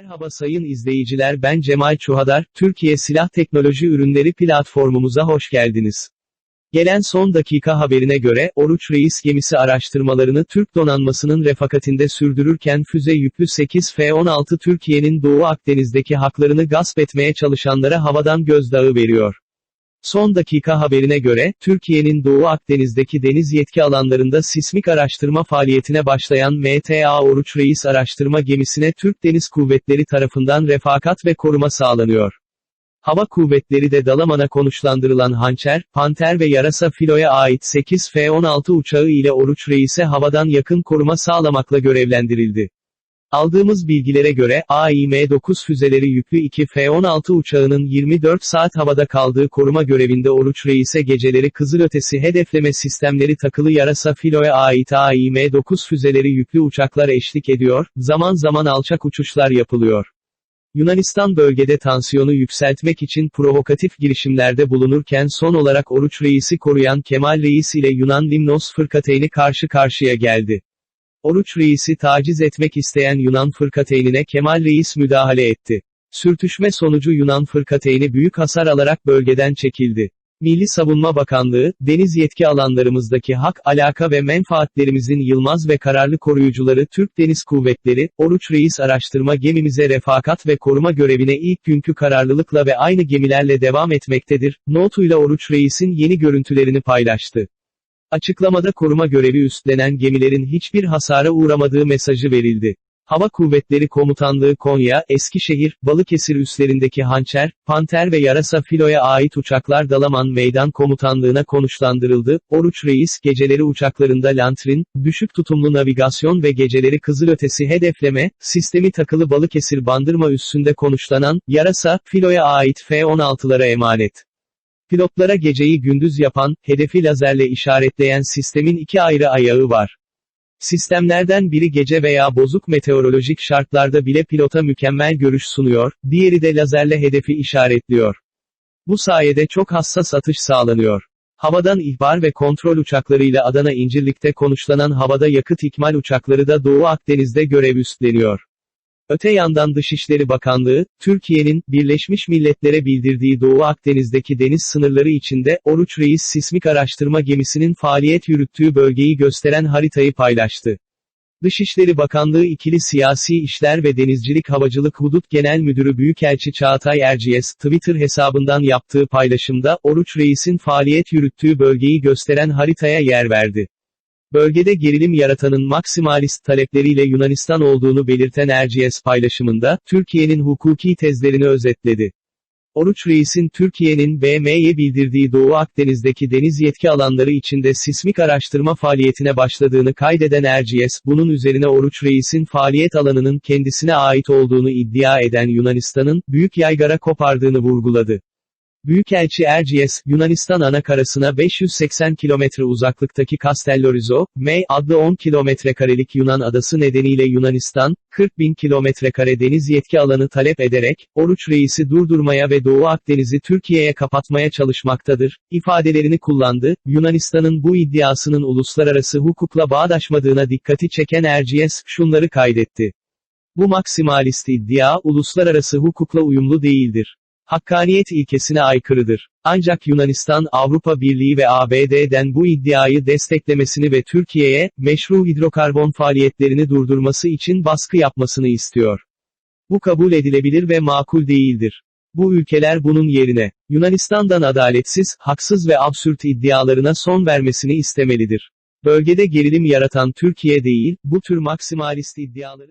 Merhaba sayın izleyiciler ben Cemal Çuhadar, Türkiye Silah Teknoloji Ürünleri platformumuza hoş geldiniz. Gelen son dakika haberine göre, Oruç Reis gemisi araştırmalarını Türk donanmasının refakatinde sürdürürken füze yüklü 8 F-16 Türkiye'nin Doğu Akdeniz'deki haklarını gasp etmeye çalışanlara havadan gözdağı veriyor. Son dakika haberine göre, Türkiye'nin Doğu Akdeniz'deki deniz yetki alanlarında sismik araştırma faaliyetine başlayan MTA Oruç Reis araştırma gemisine Türk Deniz Kuvvetleri tarafından refakat ve koruma sağlanıyor. Hava kuvvetleri de Dalaman'a konuşlandırılan Hançer, Panter ve Yarasa filoya ait 8 F-16 uçağı ile Oruç Reis'e havadan yakın koruma sağlamakla görevlendirildi. Aldığımız bilgilere göre, AİM-9 füzeleri yüklü 2 F-16 uçağının 24 saat havada kaldığı koruma görevinde Oruç Reis'e geceleri kızılötesi hedefleme sistemleri takılı yarasa filoya ait AİM-9 füzeleri yüklü uçaklar eşlik ediyor, zaman zaman alçak uçuşlar yapılıyor. Yunanistan bölgede tansiyonu yükseltmek için provokatif girişimlerde bulunurken son olarak Oruç Reis'i koruyan Kemal Reis ile Yunan Limnos fırkateyni karşı karşıya geldi. Oruç Reis'i taciz etmek isteyen Yunan fırkateynine Kemal Reis müdahale etti. Sürtüşme sonucu Yunan fırkateyni büyük hasar alarak bölgeden çekildi. Milli Savunma Bakanlığı, deniz yetki alanlarımızdaki hak, alaka ve menfaatlerimizin yılmaz ve kararlı koruyucuları Türk Deniz Kuvvetleri, Oruç Reis araştırma gemimize refakat ve koruma görevine ilk günkü kararlılıkla ve aynı gemilerle devam etmektedir, notuyla Oruç Reis'in yeni görüntülerini paylaştı. Açıklamada koruma görevi üstlenen gemilerin hiçbir hasara uğramadığı mesajı verildi. Hava Kuvvetleri Komutanlığı Konya, Eskişehir, Balıkesir üslerindeki Hançer, Panter ve Yarasa filoya ait uçaklar Dalaman Meydan Komutanlığına konuşlandırıldı. Oruç Reis, geceleri uçaklarında lantrin, düşük tutumlu navigasyon ve geceleri kızılötesi hedefleme, sistemi takılı Balıkesir Bandırma üssünde konuşlanan, Yarasa, filoya ait F-16'lara emanet. Pilotlara geceyi gündüz yapan, hedefi lazerle işaretleyen sistemin iki ayrı ayağı var. Sistemlerden biri gece veya bozuk meteorolojik şartlarda bile pilota mükemmel görüş sunuyor, diğeri de lazerle hedefi işaretliyor. Bu sayede çok hassas atış sağlanıyor. Havadan ihbar ve kontrol uçaklarıyla Adana İncirlik'te konuşlanan havada yakıt ikmal uçakları da Doğu Akdeniz'de görev üstleniyor. Öte yandan Dışişleri Bakanlığı, Türkiye'nin, Birleşmiş Milletler'e bildirdiği Doğu Akdeniz'deki deniz sınırları içinde, Oruç Reis sismik araştırma gemisinin faaliyet yürüttüğü bölgeyi gösteren haritayı paylaştı. Dışişleri Bakanlığı İkili Siyasi İşler ve Denizcilik Havacılık Hudut Genel Müdürü Büyükelçi Çağatay Erciyes, Twitter hesabından yaptığı paylaşımda, Oruç Reis'in faaliyet yürüttüğü bölgeyi gösteren haritaya yer verdi. Bölgede gerilim yaratanın maksimalist talepleriyle Yunanistan olduğunu belirten Erciyes paylaşımında, Türkiye'nin hukuki tezlerini özetledi. Oruç Reis'in Türkiye'nin BM'ye bildirdiği Doğu Akdeniz'deki deniz yetki alanları içinde sismik araştırma faaliyetine başladığını kaydeden Erciyes, bunun üzerine Oruç Reis'in faaliyet alanının kendisine ait olduğunu iddia eden Yunanistan'ın, büyük yaygara kopardığını vurguladı. Büyükelçi Erciyes, Yunanistan anakarasına 580 kilometre uzaklıktaki Castellorizo, M adlı 10 kilometrekarelik Yunan adası nedeniyle Yunanistan, 40 bin kilometrekare deniz yetki alanı talep ederek, Oruç Reis'i durdurmaya ve Doğu Akdeniz'i Türkiye'ye kapatmaya çalışmaktadır, ifadelerini kullandı, Yunanistan'ın bu iddiasının uluslararası hukukla bağdaşmadığına dikkati çeken Erciyes, şunları kaydetti. Bu maksimalist iddia, uluslararası hukukla uyumlu değildir hakkaniyet ilkesine aykırıdır. Ancak Yunanistan, Avrupa Birliği ve ABD'den bu iddiayı desteklemesini ve Türkiye'ye, meşru hidrokarbon faaliyetlerini durdurması için baskı yapmasını istiyor. Bu kabul edilebilir ve makul değildir. Bu ülkeler bunun yerine, Yunanistan'dan adaletsiz, haksız ve absürt iddialarına son vermesini istemelidir. Bölgede gerilim yaratan Türkiye değil, bu tür maksimalist iddiaları